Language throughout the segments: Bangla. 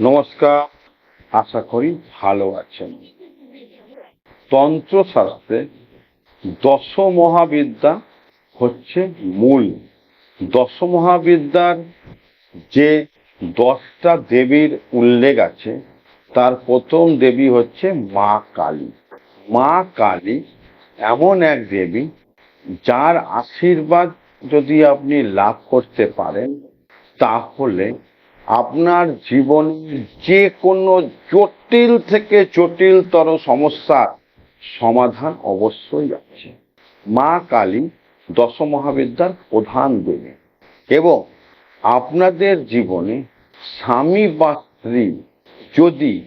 নমস্কার, আশা করি ভালো আছেন। তন্ত্রশাস্ত্রে দশ মহাবিদ্যা হচ্ছে মূল। দশ মহাবিদ্যার যে দশটা দেবীর উল্লেখ আছে, তার প্রথম দেবী হচ্ছে মা কালী। মা কালী এমন এক দেবী, যার আশীর্বাদ যদি আপনি লাভ করতে পারেন, তাহলে আপনার জীবনের যে কোনো জটিল থেকে জটিলতর সমস্যার সমাধান অবশ্যই আছে। মা কালী দশমহাবিদ্যার প্রধান দেবী এবং আপনাদের জীবনে স্বামী বা স্ত্রী যদি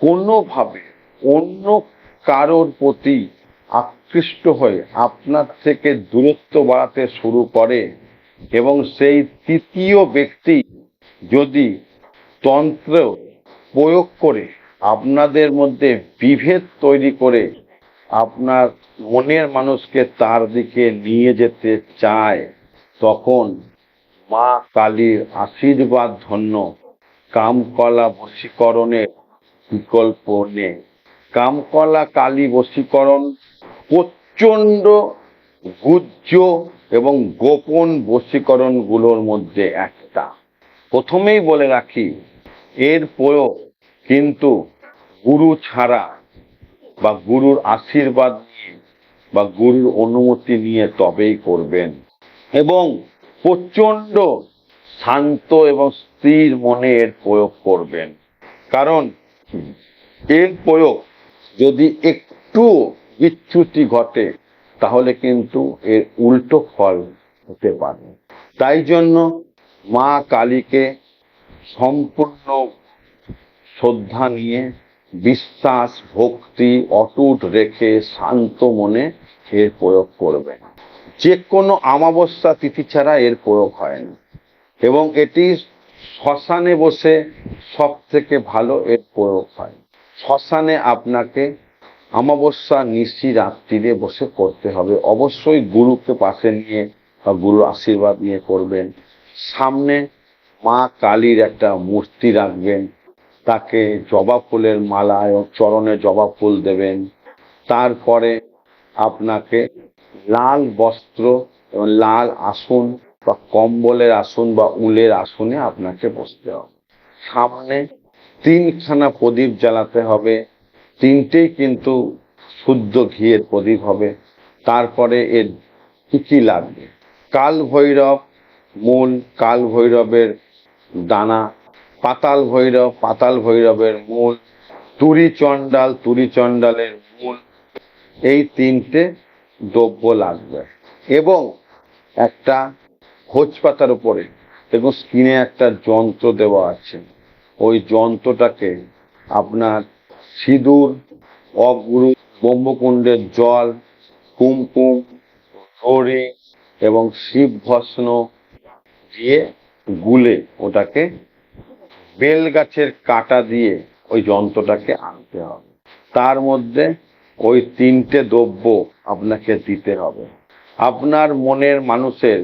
কোনোভাবে অন্য কারোর প্রতি আকৃষ্ট হয়ে আপনার থেকে দূরত্ব বাড়াতে শুরু করে এবং সেই তৃতীয় ব্যক্তি যদি তন্ত্র প্রয়োগ করে আপনাদের মধ্যে বিভেদ তৈরি করে আপনার মনের মানুষকে তার দিকে নিয়ে যেতে চায়, তখন মা কালীর আশীর্বাদ ধন্য। কামকলা বশীকরণের বিকল্প নেই। কামকলা কালী বশীকরণ প্রচণ্ড গুজ্জ এবং গোপন বশীকরণগুলোর মধ্যে একটা প্রথমেই বলে রাখি, এর প্রয়োগ কিন্তু গুরু ছাড়া বা গুরুর আশীর্বাদ নিয়ে বা গুরুর অনুমতি নিয়ে তবেই করবেন। এবং প্রচণ্ড শান্ত এবং স্থির মনে এর প্রয়োগ করবেন। কারণ এর প্রয়োগ যদি একটু বিচ্যুতি ঘটে, তাহলে কিন্তু এর উল্টো ফল হতে পারে। তাই জন্য মা কালীকে সম্পূর্ণ শ্রদ্ধা নিয়ে বিশ্বাস, ভক্তি, অটুট রেখে শান্ত মনে এর প্রয়োগ করবেন। যে কোনো আমাবস্যা তিথি ছাড়া এর প্রয়োগ হয় না। এবং এটি শ্মশানে বসে সব থেকে ভালো এর প্রয়োগ হয়। শ্মশানে আপনাকে অমাবস্যা নিশি রাত্রিরে বসে করতে হবে। অবশ্যই গুরুকে পাশে নিয়ে বা গুরুর আশীর্বাদ নিয়ে করবেন। সামনে মা কালীর একটা মূর্তি রাখবেন। তাকে জবা ফুলের মালা এবং চরণে জবা ফুল দেবেন। তারপরে আপনাকে লাল বস্ত্র এবং লাল আসন বা কম্বলের আসন বা উলের আসনে আপনাকে বসতে হবে। সামনে তিনখানা প্রদীপ জ্বালাতে হবে। তিনটেই কিন্তু শুদ্ধ ঘিয়ের প্রদীপ হবে। তারপরে এর কি কি লাগবে? কাল ভৈরব মূল কাল ভৈরবের দানা, পাতাল ভৈরব, পাতাল ভৈরবের মূল তুরি চণ্ডাল, তুরি চণ্ডালের মূল এই তিনটে দ্রব্য লাগবে। এবং একটা ভোজ পাতার উপরে, দেখুন স্ক্রিনে একটা যন্ত্র দেওয়া আছে। ওই যন্ত্রটাকে আপনার সিঁদুর, অগুরু, ব্রহ্মকুণ্ডের জল, কুমকুম হরি এবং শিব ভস্ন দিয়ে গুলে ওটাকে বেল গাছের কাটা দিয়ে ওই যন্ত্রটাকে আনতে হবে। তার মধ্যে ওই তিনটে দ্রব্য আপনাকে দিতে হবে। আপনার মনের মানুষের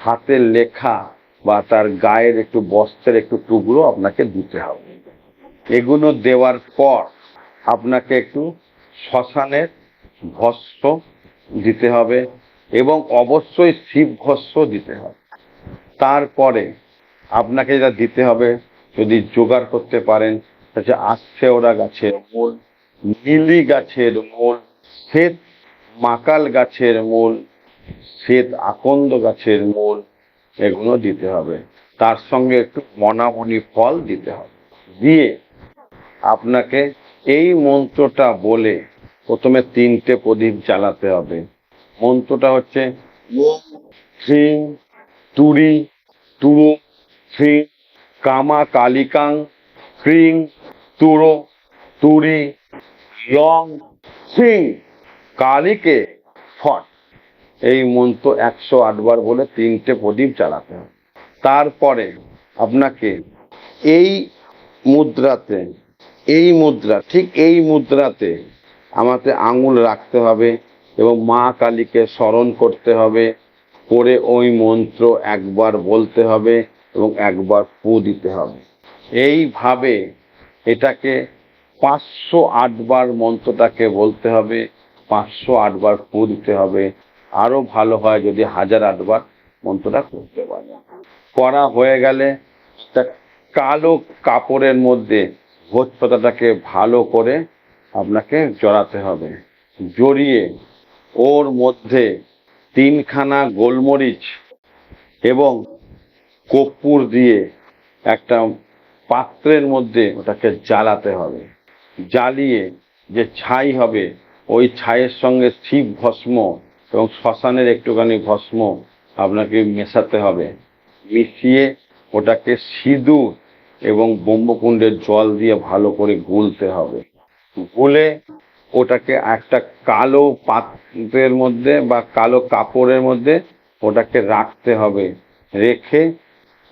হাতের লেখা বা তার গায়ের একটু বস্ত্রের একটু টুকরো আপনাকে দিতে হবে। এগুলো দেওয়ার পর আপনাকে একটু শ্মশানের ভস্য দিতে হবে এবং অবশ্যই শিব ভস্য দিতে হবে। তারপরে আপনাকে যেটা দিতে হবে, যদি জোগাড় করতে পারেন, হচ্ছে ওরা গাছের মূল নীলি গাছের মূল, শ্বেত মাকাল গাছের মূল, শ্বেত আকন্দ গাছের মূল এগুলো দিতে হবে। তার সঙ্গে একটু মনামনি ফল দিতে হবে। দিয়ে আপনাকে এই মন্ত্রটা বলে প্রথমে তিনটে প্রদীপ জ্বালাতে হবে। মন্ত্রটা হচ্ছে ওম শ্রীং তুরি শ্রী কামা, কালিকাং ক্রিং তুরো, তুরি লং সিং, কালীকে, ফট। এই মন্ত্র একশো আটবার বলে তিনটে প্রদীপ চালাতে হবে তারপরে আপনাকে এই মুদ্রাতে, এই মুদ্রা, ঠিক এই মুদ্রাতে আমাকে আঙুল রাখতে হবে এবং মা কালীকে স্মরণ করতে হবে। করে ওই মন্ত্র একবার বলতে হবে এবং একবার ফু দিতে হবে। এইভাবে এটাকে পাঁচশো আটবার মন্ত্রটাকে বলতে হবে, পাঁচশো আটবার ফু দিতে হবে। আরও ভালো হয় যদি হাজার আটবার মন্ত্রটা করতে পারে। করা হয়ে গেলে একটা কালো কাপড়ের মধ্যে ভোজ পাতাটাকে ভালো করে আপনাকে জড়াতে হবে। জড়িয়ে ওর মধ্যে তিনখানা গোলমরিচ এবং কর্পূর দিয়ে একটা পাত্রের মধ্যে ওটাকে জ্বালাতে হবে। জ্বালিয়ে যে ছাই হবে, ওই ছাইয়ের সঙ্গে শিব ভস্ম এবং শ্মশানের একটুখানি ভস্ম আপনাকে মেশাতে হবে। মিশিয়ে ওটাকে সিঁদুর এবং ব্রহ্মকুণ্ডের জল দিয়ে ভালো করে গুলতে হবে। গুলে ওটাকে একটা কালো পাত্রের মধ্যে বা কালো কাপড়ের মধ্যে ওটাকে রাখতে হবে। রেখে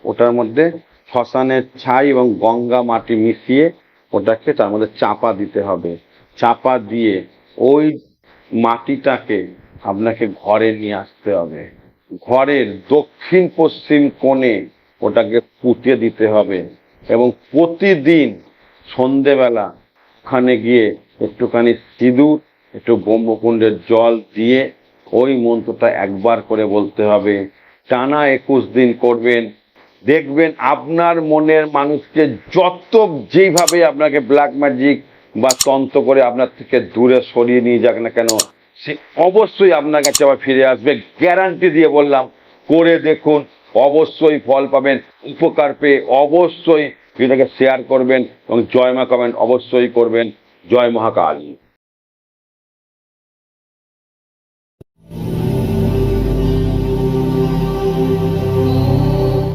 ওটার মধ্যে শ্মশানের ছাই এবং গঙ্গা মাটি মিশিয়ে ওটাকে তার মধ্যে চাপা দিতে হবে। চাপা দিয়ে ওই মাটিটাকে আপনাকে ঘরে নিয়ে আসতে হবে। ঘরের দক্ষিণ পশ্চিম কোণে ওটাকে পুঁতে দিতে হবে এবং প্রতিদিন সন্ধেবেলা ওখানে গিয়ে একটুখানি সিঁদুর, একটু ব্রহ্মকুণ্ডের জল দিয়ে ওই মন্ত্রটা একবার করে বলতে হবে। টানা একুশ দিন করবেন। দেখবেন আপনার মনের মানুষকে যত যেইভাবে আপনাকে ব্ল্যাক ম্যাজিক বা তন্ত্র করে আপনার থেকে দূরে সরিয়ে নিয়ে যাক না কেন, সে অবশ্যই আপনার কাছে আবার ফিরে আসবে। গ্যারান্টি দিয়ে বললাম, করে দেখুন, অবশ্যই ফল পাবেন, উপকার পেয়ে অবশ্যই ভিডিওটাকে শেয়ার করবেন এবং জয় মা কমেন্ট অবশ্যই করবেন। জয় মহাকাল।